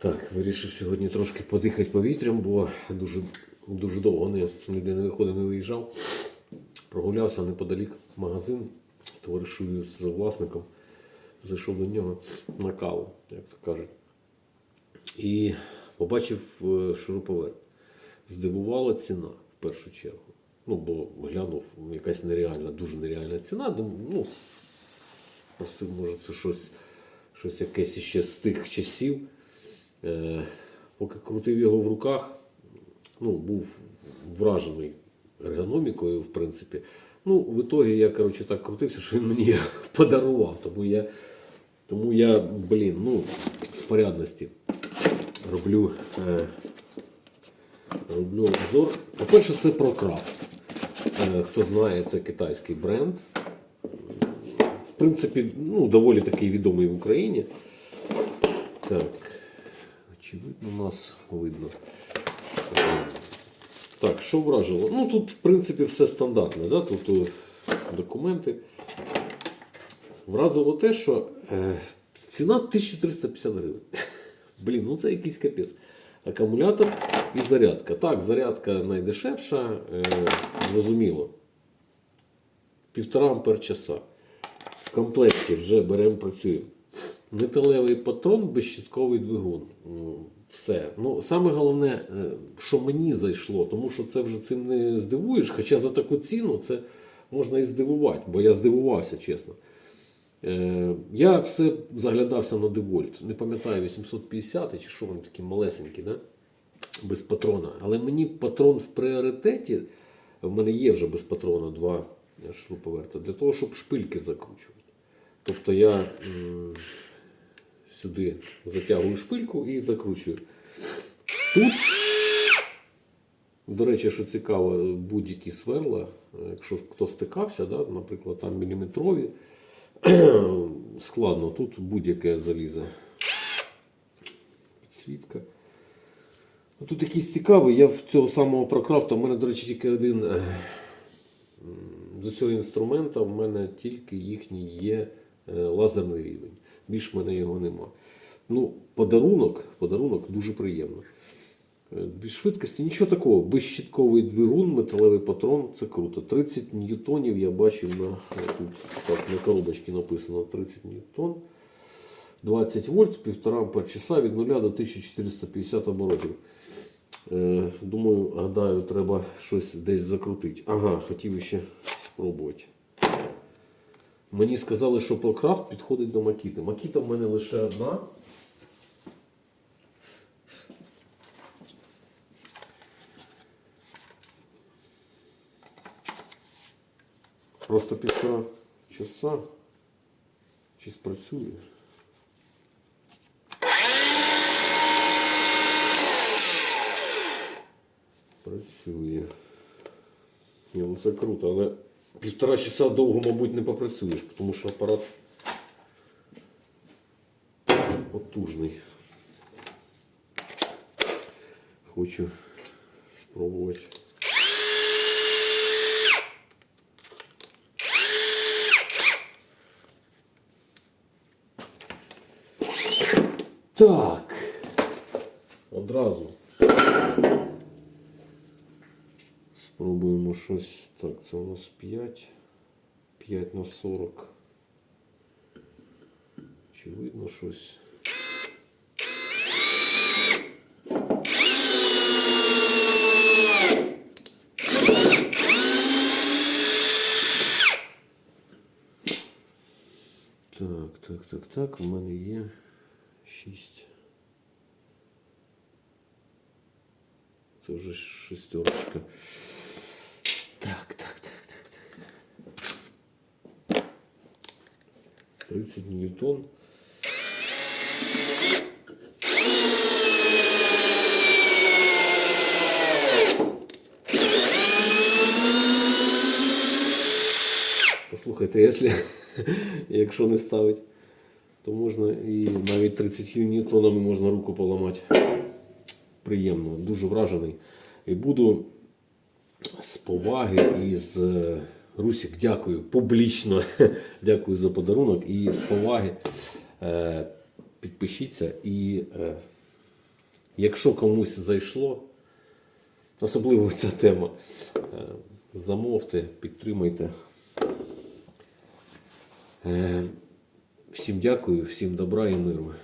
Так, вирішив сьогодні трошки подихати повітрям, бо дуже, дуже довго не, ніде не виходив, не виїжджав. Прогулявся неподалік магазин, товаришую з власником, зайшов до нього на каву, як то кажуть. І побачив е, шуруповерт. Здивувала ціна в першу чергу. Ну, бо глянув, якась нереальна, дуже нереальна ціна. Ну, спросив, може, це щось, щось якесь іще з тих часів. Е, поки крутив його в руках, ну, був вражений ергономікою, в принципі. Ну, в ітогі я, коротше, так крутився, що він мені подарував. Тому я, тому я блін, ну, з порядності роблю, е, роблю обзор. По-перше, це ProCraft. Е, хто знає, це китайський бренд. В принципі, ну, доволі такий відомий в Україні. Так, очевидно, нас видно. Так, що вражило? Ну тут, в принципі, все стандартне. Да? Тут документи. Вразило те, що е, ціна 1350 гривень. Блін, ну це якийсь капець. Акумулятор і зарядка. Так, зарядка найдешевша, е, зрозуміло. Півтора ампер часа. В комплекті вже беремо працюємо. Металевий патрон, безщитковий двигун. Ну, Все. Ну, саме головне, е, що мені зайшло, тому що це вже цим не здивуєш. Хоча за таку ціну це можна і здивувати, бо я здивувався, чесно. Е, я все заглядався на девольт. Не пам'ятаю, 850 чи що вони такі малесенькі, да? без патрона. Але мені патрон в пріоритеті. В мене є вже без патрона два шуруповерта, для того, щоб шпильки закручувати. Тобто я сюди затягую шпильку і закручую. Тут, до речі, що цікаво, будь-які сверла, якщо хто стикався, да, наприклад, там міліметрові, складно, тут будь-яке залізе. Підсвітка. Ну, Тут якийсь цікавий, я в цього самого прокрафта, в мене, до речі, тільки один. е, З усього інструмента в мене тільки їхній є е, лазерний рівень. Більш в мене його нема. Ну, подарунок, подарунок дуже приємно. Е, Без швидкості нічого такого. Безщитковий двигун, металевий патрон це круто. 30 ньютонів я бачив на е, тут так, на коробочці написано 30 ньютон. 20 вольт, 1,5 ампер часа від 0 до 1450 оборотів. Е, думаю, гадаю, треба щось десь закрутити. Ага, хотів ще спробувати. Мені сказали, що ProCraft підходить до Макіти. Макіта в мене лише одна. Просто півтора часа. Чи спрацює? Працює. Ні, ну це круто, але півтора часа довго, мабуть, не попрацюєш, тому що апарат потужний. Хочу спробувати. Так. Одразу. Спробуємо щось. Так, це у нас 5. 5 на 40. Чи видно щось? Так, так, так, так, у мене є 6. Це вже шестерочка. Так, так, так, так, так. 30 ньютон. Послухайте, якщо, якщо не ставить, то можна і навіть 30 ньютонами можна руку поламати приємно, дуже вражений. І буду з поваги і з е, Русік, дякую публічно. Дякую за подарунок. І з поваги е, підпишіться і е, Якщо комусь зайшло, особливо ця тема, замовте, підтримайте. Всім дякую, всім добра і миру.